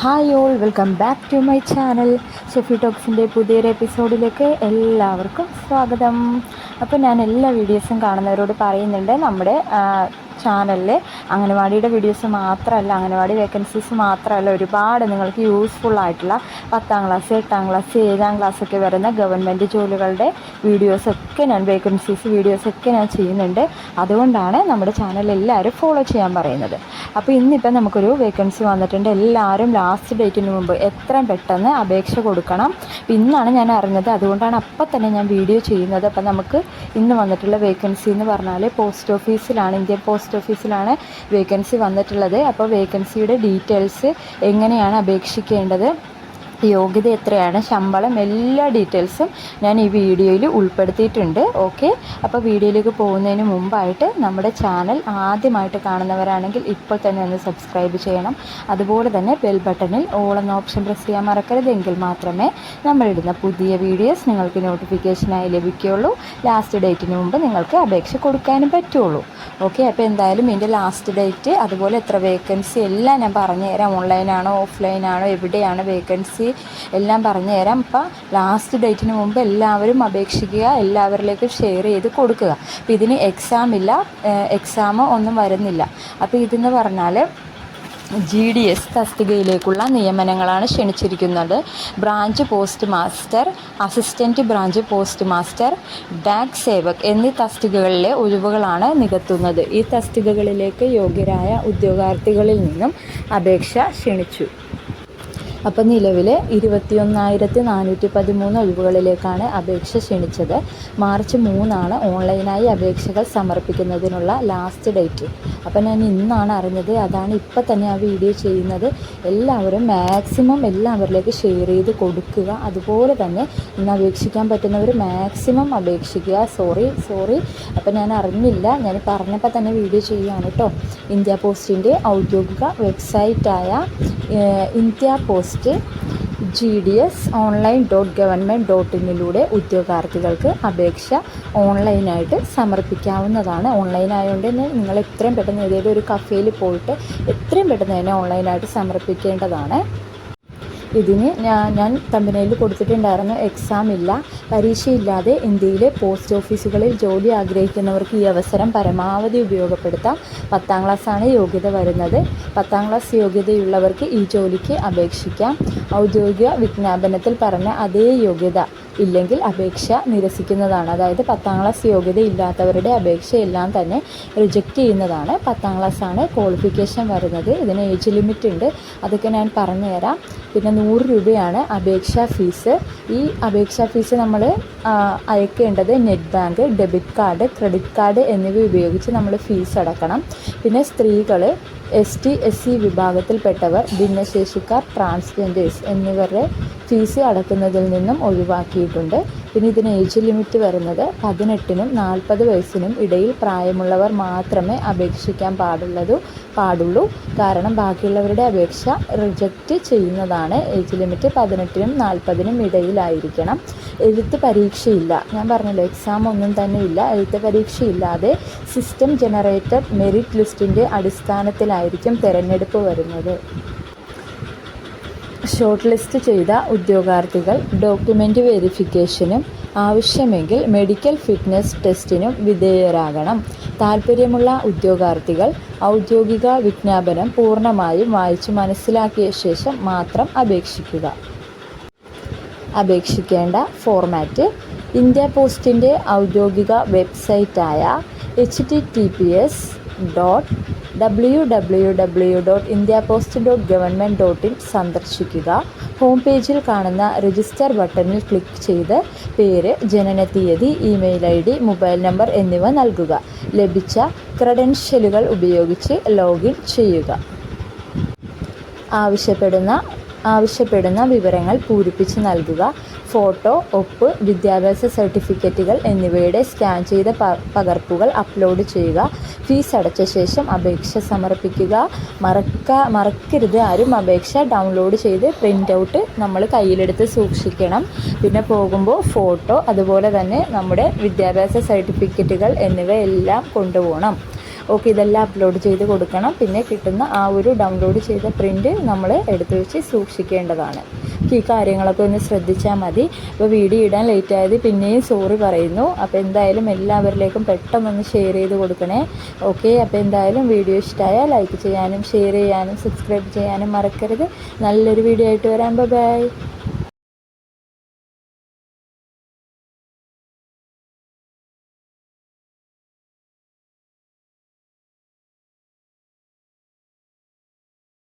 Hi all welcome back to my channel Shefi ടോക്സിന്റെ പുതിയൊരു എപ്പിസോഡിലേക്ക് എല്ലാവർക്കും സ്വാഗതം. അപ്പോൾ ഞാൻ എല്ലാ വീഡിയോസും കാണുന്നവരോട് പറയുന്നുണ്ട് നമ്മുടെ ചാനലിൽ അംഗനവാടിയുടെ വീഡിയോസ് മാത്രമല്ല അംഗനവാടി വേക്കൻസീസ് മാത്രമല്ല ഒരുപാട് നിങ്ങൾക്ക് യൂസ്ഫുൾ ആയിട്ടുള്ള പത്താം ക്ലാസ് എട്ടാം ക്ലാസ് ഏഴാം ക്ലാസ് ഒക്കെ വരുന്ന ഗവൺമെന്റ് ജോലികളുടെ വീഡിയോസൊക്കെ ഞാൻ വേക്കൻസീസ് വീഡിയോസൊക്കെ ഞാൻ ചെയ്യുന്നുണ്ട്. അതുകൊണ്ടാണ് നമ്മുടെ ചാനൽ എല്ലാവരും ഫോളോ ചെയ്യാൻ പറയുന്നത്. അപ്പോൾ ഇന്നിപ്പം നമുക്കൊരു വേക്കൻസി വന്നിട്ടുണ്ട്. എല്ലാവരും ലാസ്റ്റ് ഡേറ്റിന് മുമ്പ് എത്രയും പെട്ടെന്ന് അപേക്ഷ കൊടുക്കണം. ഇന്നാണ് ഞാൻ അറിഞ്ഞത്. അതുകൊണ്ടാണ് അപ്പം തന്നെ ഞാൻ വീഡിയോ ചെയ്യുന്നത്. അപ്പം നമുക്ക് ഇന്ന് വന്നിട്ടുള്ള വേക്കൻസി എന്ന് പറഞ്ഞാൽ പോസ്റ്റ് ഓഫീസിലാണ് ഇന്ത്യൻ പോസ്റ്റ് ഓഫീസിലാണ് വേക്കൻസി വന്നിട്ടുള്ളത്. അപ്പോൾ വേക്കൻസിയുടെ ഡീറ്റെയിൽസ് എങ്ങനെയാണ് അപേക്ഷിക്കേണ്ടത്? യോഗ്യത എത്രയാണ്? ശമ്പളം എല്ലാ ഡീറ്റെയിൽസും ഞാൻ ഈ വീഡിയോയിൽ ഉൾപ്പെടുത്തിയിട്ടുണ്ട്. ഓക്കെ? അപ്പോൾ വീഡിയോയിലേക്ക് പോകുന്നതിന് മുമ്പായിട്ട് നമ്മുടെ ചാനൽ ആദ്യമായിട്ട് കാണുന്നവരാണെങ്കിൽ ഇപ്പോൾ തന്നെ ഒന്ന് സബ്സ്ക്രൈബ് ചെയ്യണം. അതുപോലെ തന്നെ ബെൽ ബട്ടണിൽ ഓൾ എന്ന ഓപ്ഷൻ പ്രസ് ചെയ്യാൻ മറക്കരുതെങ്കിൽ മാത്രമേ നമ്മളിടുന്ന പുതിയ വീഡിയോസ് നിങ്ങൾക്ക് നോട്ടിഫിക്കേഷനായി ലഭിക്കുകയുള്ളൂ. ലാസ്റ്റ് ഡേറ്റിന് മുമ്പ് നിങ്ങൾക്ക് അപേക്ഷ കൊടുക്കാനും പറ്റുള്ളൂ. ഓക്കെ? അപ്പോൾ എന്തായാലും ഇതിന്റെ ലാസ്റ്റ് ഡേറ്റ് അതുപോലെ എത്ര വേക്കൻസി എല്ലാം ഞാൻ പറഞ്ഞുതരാം. ഓൺലൈനാണോ ഓഫ്ലൈനാണോ എവിടെയാണ് വേക്കൻസി എല്ലാം പറഞ്ഞു തരാം. അപ്പം ലാസ്റ്റ് ഡേറ്റിന് മുമ്പ് എല്ലാവരും അപേക്ഷിക്കുക എല്ലാവരിലേക്കും ഷെയർ ചെയ്ത് കൊടുക്കുക. അപ്പോൾ ഇതിന് എക്സാം ഇല്ല എക്സാം ഒന്നും വരുന്നില്ല. അപ്പോൾ ഇതെന്ന് പറഞ്ഞാൽ ജി ഡി എസ് തസ്തികയിലേക്കുള്ള നിയമനങ്ങളാണ് ക്ഷണിച്ചിരിക്കുന്നത്. Branch post master assistant branch post master Dak Sevak എന്നീ തസ്തികകളിലെ ഒഴിവുകളാണ് നികത്തുന്നത്. ഈ തസ്തികകളിലേക്ക് യോഗ്യരായ ഉദ്യോഗാർത്ഥികളിൽ നിന്നും അപേക്ഷ ക്ഷണിച്ചു. അപ്പോൾ നിലവിൽ ഇരുപത്തിയൊന്നായിരത്തി നാനൂറ്റി പതിമൂന്ന് ഒഴിവുകളിലേക്കാണ് അപേക്ഷ ക്ഷണിച്ചത്. മാർച്ച് മൂന്നാണ് ഓൺലൈനായി അപേക്ഷകൾ സമർപ്പിക്കുന്നതിനുള്ള ലാസ്റ്റ് ഡേറ്റ് അപ്പോൾ ഞാൻ ഇന്നാണ് അറിഞ്ഞത് അതാണ് ഇപ്പം തന്നെ ആ വീഡിയോ ചെയ്യുന്നത്. എല്ലാവരും മാക്സിമം എല്ലാവരിലേക്ക് ഷെയർ ചെയ്ത് കൊടുക്കുക. അതുപോലെ തന്നെ ഇന്ന് അപേക്ഷിക്കാൻ പറ്റുന്നവർ മാക്സിമം അപേക്ഷിക്കുക. സോറി സോറി അപ്പോൾ ഞാൻ അറിഞ്ഞില്ല. ഞാൻ പറഞ്ഞപ്പോൾ തന്നെ വീഡിയോ ചെയ്യുകയാണ് കേട്ടോ ഇന്ത്യ പോസ്റ്റിന്റെ ഔദ്യോഗിക വെബ്സൈറ്റായ India post G D S online dot government dot ഇന്നിലൂടെ ഉദ്യോഗാർത്ഥികൾക്ക് അപേക്ഷ ഓൺലൈനായിട്ട് സമർപ്പിക്കാവുന്നതാണ്. ഓൺലൈനായതുകൊണ്ട് തന്നെ നിങ്ങൾ എത്രയും പെട്ടെന്ന് ഏതെങ്കിലും ഒരു കഫേയിൽ പോയിട്ട് എത്രയും പെട്ടെന്ന് തന്നെ ഓൺലൈനായിട്ട് സമർപ്പിക്കേണ്ടതാണ്. ഇതിന് ഞാൻ തമ്പനയിൽ കൊടുത്തിട്ടുണ്ടായിരുന്നു എക്സാം ഇല്ല. പരീക്ഷയില്ലാതെ ഇന്ത്യയിലെ പോസ്റ്റ് ഓഫീസുകളിൽ ജോലി ആഗ്രഹിക്കുന്നവർക്ക് ഈ അവസരം പരമാവധി ഉപയോഗപ്പെടുത്താം. പത്താം ക്ലാസ്സാണ് യോഗ്യത വരുന്നത്. പത്താം ക്ലാസ് യോഗ്യതയുള്ളവർക്ക് ഈ ജോലിക്ക് അപേക്ഷിക്കാം. ഔദ്യോഗിക വിജ്ഞാപനത്തിൽ പറഞ്ഞ അതേ യോഗ്യത ഇല്ലെങ്കിൽ അപേക്ഷ നിരസിക്കുന്നതാണ്. അതായത് പത്താം ക്ലാസ് യോഗ്യത ഇല്ലാത്തവരുടെ അപേക്ഷയെല്ലാം തന്നെ റിജക്റ്റ് ചെയ്യുന്നതാണ്. പത്താം ക്ലാസ്സാണ് ക്വാളിഫിക്കേഷൻ വരുന്നത്. ഇതിന് ഏജ് ലിമിറ്റ് ഉണ്ട്. അതൊക്കെ ഞാൻ പറഞ്ഞുതരാം. പിന്നെ നൂറ് രൂപയാണ് അപേക്ഷാ ഫീസ് ഈ അപേക്ഷാ ഫീസ് നമ്മൾ അയക്കേണ്ടത് net bank debit card credit card എന്നിവ ഉപയോഗിച്ച് നമ്മൾ ഫീസ് അടക്കണം. പിന്നെ സ്ത്രീകൾ എസ് ടി എസ് സി വിഭാഗത്തിൽപ്പെട്ടവർ ഭിന്നശേഷിക്കാർ ട്രാൻസ്ജെൻഡേഴ്സ് എന്നിവരുടെ ഫീസ് അടക്കുന്നതിൽ നിന്നും ഒഴിവാക്കിയിട്ടുണ്ട്. പിന്നെ ഇതിന് ഏജ് ലിമിറ്റ് വരുന്നത് പതിനെട്ടിനും നാൽപ്പത് വയസ്സിനും ഇടയിൽ പ്രായമുള്ളവർ മാത്രമേ അപേക്ഷിക്കാൻ പാടുള്ളൂ പാടുള്ളൂ. കാരണം ബാക്കിയുള്ളവരുടെ അപേക്ഷ റിജക്റ്റ് ചെയ്യുന്നതാണ്. ഏജ് ലിമിറ്റ് പതിനെട്ടിനും നാൽപ്പതിനും ഇടയിലായിരിക്കണം. എഴുത്ത് പരീക്ഷയില്ല. ഞാൻ പറഞ്ഞല്ലോ എക്സാം ഒന്നും തന്നെ ഇല്ല. എഴുത്ത് പരീക്ഷയില്ലാതെ സിസ്റ്റം ജനറേറ്റഡ് മെറിറ്റ് ലിസ്റ്റിന്റെ അടിസ്ഥാനത്തിലായിരിക്കും തിരഞ്ഞെടുപ്പ് വരുന്നത്. ഷോർട്ട് ലിസ്റ്റ് ചെയ്ത ഉദ്യോഗാർത്ഥികൾ ഡോക്യുമെന്റ് വെരിഫിക്കേഷനും ആവശ്യമെങ്കിൽ മെഡിക്കൽ ഫിറ്റ്നസ് ടെസ്റ്റിനും വിധേയരാകണം. താൽപ്പര്യമുള്ള ഉദ്യോഗാർത്ഥികൾ ഔദ്യോഗിക വിജ്ഞാപനം പൂർണമായും വായിച്ചു മനസ്സിലാക്കിയ ശേഷം മാത്രം അപേക്ഷിക്കുക. അപേക്ഷിക്കേണ്ട ഫോർമാറ്റ് ഇന്ത്യ പോസ്റ്റിന്റെ ഔദ്യോഗിക വെബ്സൈറ്റായ H T T P S dot W W W dot India post dot government dot in സന്ദർശിക്കുക ഹോം പേജിൽ കാണുന്ന രജിസ്റ്റർ ബട്ടണിൽ ക്ലിക്ക് ചെയ്ത് പേര് ജനന തീയതി email I D mobile number എന്നിവ നൽകുക. ലഭിച്ച ക്രെഡൻഷ്യലുകൾ ഉപയോഗിച്ച് ലോഗിൻ ചെയ്യുക. ആവശ്യപ്പെടുന്ന ആവശ്യപ്പെടുന്ന വിവരങ്ങൾ പൂരിപ്പിച്ച് നൽകുക. ഫോട്ടോ ഒപ്പ് വിദ്യാഭ്യാസ സർട്ടിഫിക്കറ്റുകൾ എന്നിവയുടെ സ്കാൻ ചെയ്ത പകർപ്പുകൾ അപ്ലോഡ് ചെയ്യുക. ഫീസ് അടച്ച ശേഷം അപേക്ഷ സമർപ്പിക്കുക. മറക്ക മറക്കരുത് ആരും. അപേക്ഷ ഡൗൺലോഡ് ചെയ്ത് പ്രിന്റ് ഔട്ട് നമ്മൾ കയ്യിലെടുത്ത് സൂക്ഷിക്കണം. പിന്നെ പോകുമ്പോൾ ഫോട്ടോ അതുപോലെ തന്നെ നമ്മുടെ വിദ്യാഭ്യാസ സർട്ടിഫിക്കറ്റുകൾ എന്നിവയെല്ലാം കൊണ്ടുപോകണം. ഓക്കെ ഇതെല്ലാം അപ്ലോഡ് ചെയ്ത് കൊടുക്കണം. പിന്നെ കിട്ടുന്ന ആ ഒരു ഡൗൺലോഡ് ചെയ്ത പ്രിന്റ് നമ്മൾ എടുത്തു വെച്ച് സൂക്ഷിക്കേണ്ടതാണ്. ഈ കാര്യങ്ങളൊക്കെ ഒന്ന് ശ്രദ്ധിച്ചാൽ മതി. അപ്പോൾ വീഡിയോ ഇടാൻ ലേറ്റ് ആയത് പിന്നെയും സോറി പറയുന്നു. അപ്പോൾ എന്തായാലും എല്ലാവരിലേക്കും പെട്ടെന്നൊന്ന് ഷെയർ ചെയ്ത് കൊടുക്കണേ. ഓക്കെ അപ്പോൾ എന്തായാലും വീഡിയോ ഇഷ്ടമായാൽ ലൈക്ക് ചെയ്യാനും ഷെയർ ചെയ്യാനും സബ്സ്ക്രൈബ് ചെയ്യാനും മറക്കരുത്. നല്ലൊരു വീഡിയോ ആയിട്ട് വരാം. ബൈ